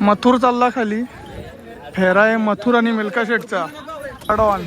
मथुर चालला खाली. फेरा आहे मथुर आणि मिल्का शेटचा. अडॉन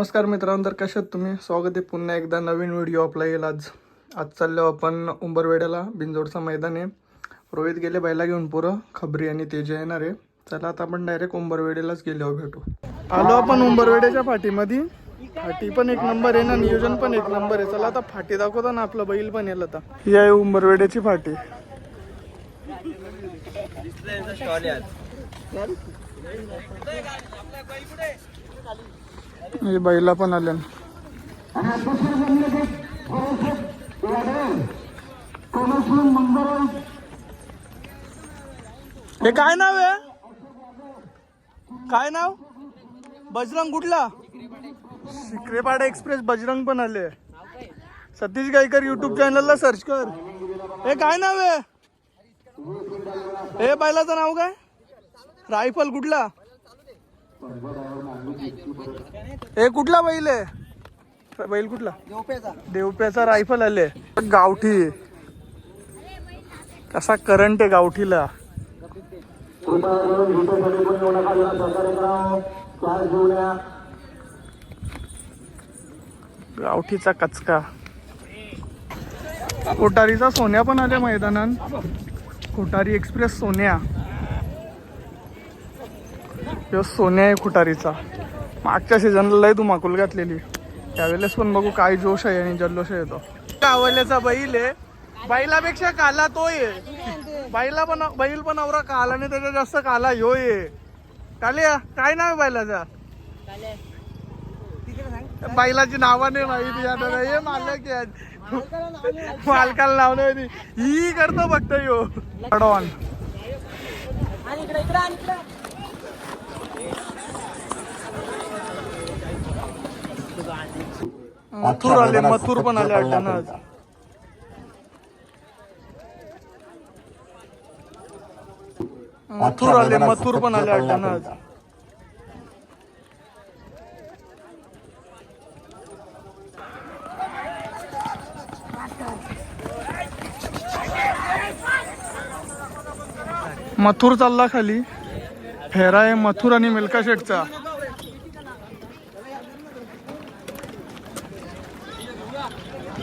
नमस्कार मित्रांनो तर कशात तुम्ही? स्वागत आहे पुन्हा एकदा नवीन व्हिडिओ आपला येईल आज आज चाललो आपण उंबरवेड्याला बिंजोडचा मैदान. आहे रोहित गेले बैला घेऊन पुरं. खबरी आणि तेजे येणार आहे. चला आता आपण डायरेक्ट उंबरवेड्यालाच गेल्यावर भेटू. आलो आपण उंबरवेड्याच्या फाटीमध्ये. फाटी पण एक नंबर आहे ना नियोजन पण एक नंबर आहे. चला आता फाटी दाखवतो ना आपलं बैल पण येईल आता. ही आहे उंबरवेड्याची फाटी. हे बैला पण आल्या. हे काय नाव आहे? काय नाव? बजरंग कुठला? सिक्रेपाडा एक्सप्रेस बजरंग पण आले. सतीश गायकर युट्यूब चॅनलला सर्च कर. हे काय नाव आहे? हे बैलाचं नाव काय? रायफल कुठला? हे कुठला बैल आहे? बैल कुठला? देवप्याचा रायफल आले. गावठी. कसा करंट आहे गावठीला. गावठीचा कचका. कोटारीचा सोन्या पण आल्या मैदानात. कोटारी एक्सप्रेस सोन्या. सोन्या आहे खुटारीचा मागच्या सीझनला लय धुमाकूल घातलेली. त्यावेळेस पण बघू काय जोश आहे आणि जल्लोष येतो कावल्याचा बैल आहे. बैलापेक्षा काला तो आहे. बैला पण बैल पण अवरा काला नाही त्याच्या जास्त काला ह्यो आहे. कालिया काय नाव बैलाचा? बैलाची नावाने नाही माहिती आता हे मालक मालकाला नाव नाही ही करतो फक्त यो अडवान मथुर आले मथुर पण आले अड्ड्यानं आज मथुर आले मथुर पण आले अड्ड्यानं आज मथुर चालला खाली. फेरा आहे मथुर आणि मिल्का शेटचा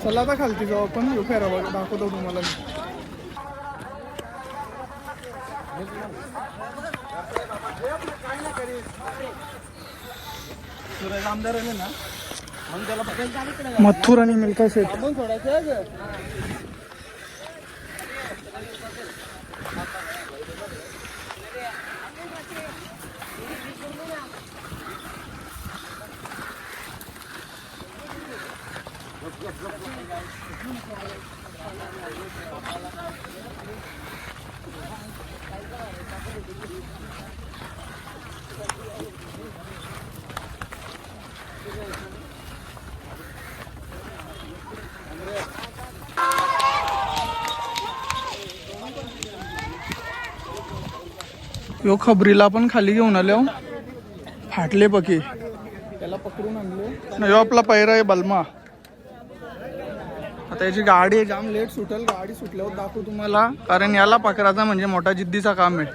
चला आता खालती जाऊ आपण ह्यो फेरा बघ दाखवतो तुम्हाला मी. मथुर आणि मिल्का शेट यो खबरीला पण खाली घेऊन आले हो. फाटले पकी. त्याला पकडून आणले. आपला पैरा आहे बलमा. आता याची गाडी आहे जाम लेट सुटेल गाडी सुटल्यावर दाखवू तुम्हाला. कारण याला पकडायचा म्हणजे मोठा जिद्दीचा काम आहे.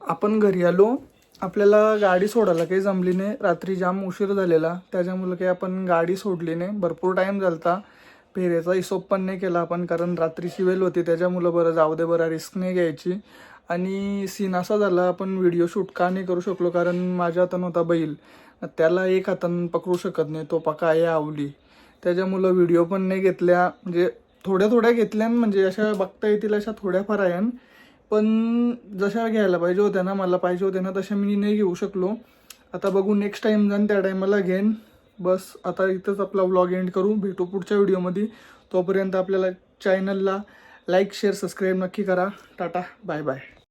आपण घरी आलो. आपल्याला गाडी सोडायला काही जमली नाही. रात्री जाम उशीर झालेला. त्याच्यामुळं काही आपण गाडी सोडली नाही. भरपूर टाईम झालता. फेऱ्याचा हिशोब पण नाही केला आपण कारण रात्रीची वेळ होती. त्याच्यामुळं बरं जाऊ दे बरं रिस्क नाही घ्यायची. आणि सीन असा झाला आपण व्हिडिओ शूट का नाही करू शकलो कारण माझ्या हातानं होता बैल. त्याला एक हातानं पकडू शकत नाही. तो पका आहे आवली. त्याच्यामुळं व्हिडिओ पण नाही घेतल्या. म्हणजे थोड्या थोड्या घेतल्या म्हणजे अशा बघता येतील अशा थोड्याफार आहे पण जशा घ्यायला पाहिजे होत्या ना मला पाहिजे होत्या ना तशा मी नाही घेऊ शकलो. आता बघू नेक्स्ट टाईम जाण त्या टायमाला घेईन बस आता इथंच आपला व्लॉग एंड करू. भेटू पुढच्या व्हिडिओमध्ये तोपर्यंत आपल्याला चॅनलला लाईक शेअर सबस्क्राईब नक्की करा. Tata bye bye